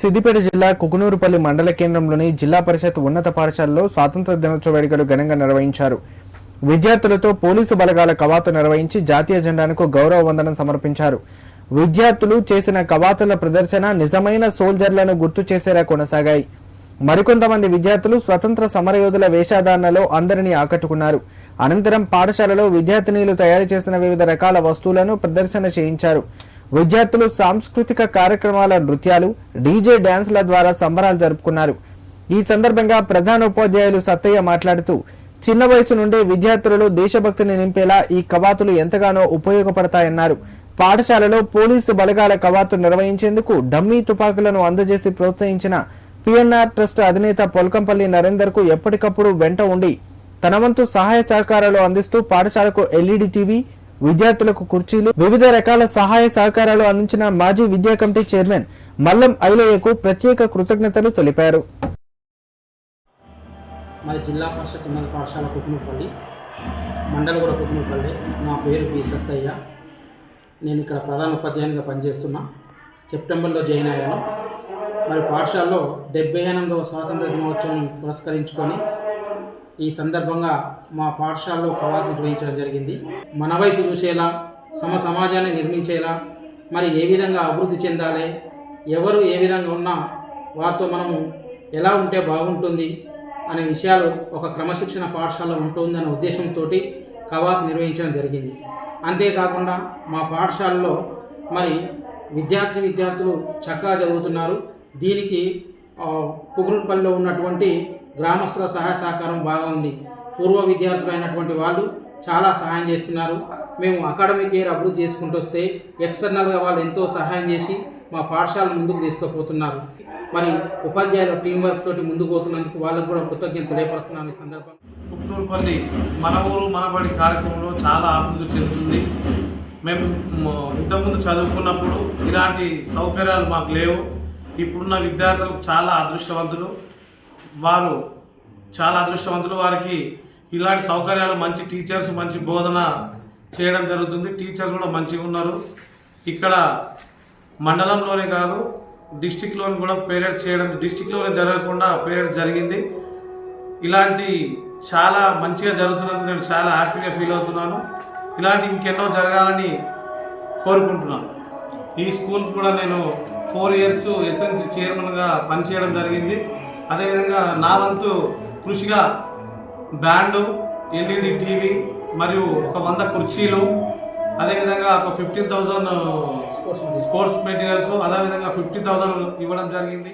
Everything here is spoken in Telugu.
సిద్దిపేట జిల్లా కుకునూరుపల్లి మండల కేంద్రంలోని జిల్లా పరిషత్ ఉన్నత పాఠశాలలో స్వాతంత్ర దినోత్సవ వేడుకలు ఘనంగా నిర్వహించారు. విద్యార్థులతో పోలీసు బలగాల కవాతు నిర్వహించి జాతీయ జెండాకు గౌరవ వందనం సమర్పించారు. విద్యార్థులు చేసిన కవాతుల ప్రదర్శన నిజమైన సోల్జర్లను గుర్తు చేసేలా కొనసాగాయి. మరికొంతమంది విద్యార్థులు స్వతంత్ర సమరయోధుల వేషధారణలో అందరినీ ఆకట్టుకున్నారు. అనంతరం పాఠశాలలో విద్యార్థినీలు తయారు చేసిన వివిధ రకాల వస్తువులను ప్రదర్శన చేయించారు. విద్యార్థులు సాంస్కృతిక కార్యక్రమాల నృత్యాలు డీజే డ్యాన్స్ల ద్వారా సంబరాలు జరుపుకున్నారు. ఈ సందర్భంగా ప్రధాన ఉపాధ్యాయులు సత్తయ్య మాట్లాడుతూ చిన్న వయసు నుండే విద్యార్థులలో దేశభక్తిని నింపేలా ఈ కవాతులు ఎంతగానో ఉపయోగపడతాయన్నారు. పాఠశాలలో పోలీసు బలగాల కవాతు నిర్వహించేందుకు డమ్మీ తుపాకులను అందజేసి ప్రోత్సహించిన పిఎన్ఆర్ ట్రస్ట్ అధినేత పొల్కంపల్లి నరేందర్కు ఎప్పటికప్పుడు వెంట ఉండి తన వంతు సహాయ సహకారాలు అందిస్తూ పాఠశాలకు ఎల్ఈడి టీవీ విద్యార్థులకు కుర్చీలు వివిధ రకాల సహాయ సహకారాలు అందించిన మాజీ విద్యా కమిటీ చైర్మన్ మల్లం ఐలయ్యకు ప్రత్యేక కృతజ్ఞతలు తెలిపారు. మరి జిల్లా పరిషత్ ఉన్నత పాఠశాల కుటుంబపల్లి మండలగూడ కుటుంబపల్లి నా పేరు బి సత్తయ్య. నేను ఇక్కడ ప్రధాన ఉపాధ్యాయునిగా పనిచేస్తున్నా. సెప్టెంబర్లో జాయిన్ అయ్యాను. మరి పాఠశాలలో డెబ్బై ఎనిమిదవ స్వాతంత్ర దినోత్సవం పురస్కరించుకొని ఈ సందర్భంగా మా పాఠశాలలో కవాతు నిర్వహించడం జరిగింది. మన వైపు చూసేలా సమ సమాజాన్ని నిర్మించేలా మరి ఏ విధంగా అభివృద్ధి చెందాలి ఎవరు ఏ విధంగా ఉన్నా వారితో మనము ఎలా ఉంటే బాగుంటుంది అనే విషయాలు ఒక క్రమశిక్షణ పాఠశాల ఉంటుందనే ఉద్దేశంతో కవాతు నిర్వహించడం జరిగింది. అంతేకాకుండా మా పాఠశాలలో మరి విద్యార్థి విద్యార్థులు చక్కగా చదువుతున్నారు. దీనికి ఆ, కుగురుపల్లిలో ఉన్నటువంటి గ్రామస్తుల సహాయ సహకారం బాగా ఉంది పూర్వ విద్యార్థులు అయినటువంటి వాళ్ళు చాలా సహాయం చేస్తున్నారు. మేము అకాడమిక్ ఇయర్ అభివృద్ధి చేసుకుంటూ వస్తే ఎక్స్టర్నల్గా వాళ్ళు ఎంతో సహాయం చేసి మా పాఠశాలను ముందుకు తీసుకుపోతున్నారు. మరి ఉపాధ్యాయుల టీం వర్క్ తోటి ముందుకు పోతున్నందుకు వాళ్ళకు కూడా కృతజ్ఞత తెలియపరుస్తున్నాను ఈ సందర్భంగా. పుత్తూరుపల్లి మన ఊరు మనబడి కార్యక్రమంలో చాలా అభివృద్ధి చెందుతుంది. మేము ఇంతకుముందు చదువుకున్నప్పుడు ఇలాంటి సౌకర్యాలు మాకు లేవు. ఇప్పుడున్న విద్యార్థులకు చాలా అదృష్టవంతులు. వారు చాలా అదృష్టవంతులు. వారికి ఇలాంటి సౌకర్యాలు మంచి టీచర్స్ మంచి బోధన చేయడం జరుగుతుంది. టీచర్స్ కూడా మంచిగా ఉన్నారు. ఇక్కడ మండలంలోనే కాదు డిస్టిక్లోని కూడా పేరెడ్ చేయడం డిస్టిక్లోనే జరగకుండా పేరెడ్ జరిగింది. ఇలాంటి చాలా మంచిగా జరుగుతున్నందుకు నేను చాలా హ్యాపీగా ఫీల్ అవుతున్నాను. ఇలాంటి ఇంకెన్నో జరగాలని కోరుకుంటున్నాను. ఈ స్కూల్ కూడా నేను ఫోర్ ఇయర్స్ ఎస్ఎన్సి చైర్మన్గా పనిచేయడం జరిగింది. అదేవిధంగా నా వంతు కృషిగా బ్యాండు ఎల్ఈడి టీవీ మరియు ఒక వంద కుర్చీలు అదేవిధంగా ఒక ఫిఫ్టీన్ థౌజండ్ స్పోర్ట్స్ మెటీరియల్స్ అదేవిధంగా ఫిఫ్టీ థౌజండ్ ఇవ్వడం జరిగింది.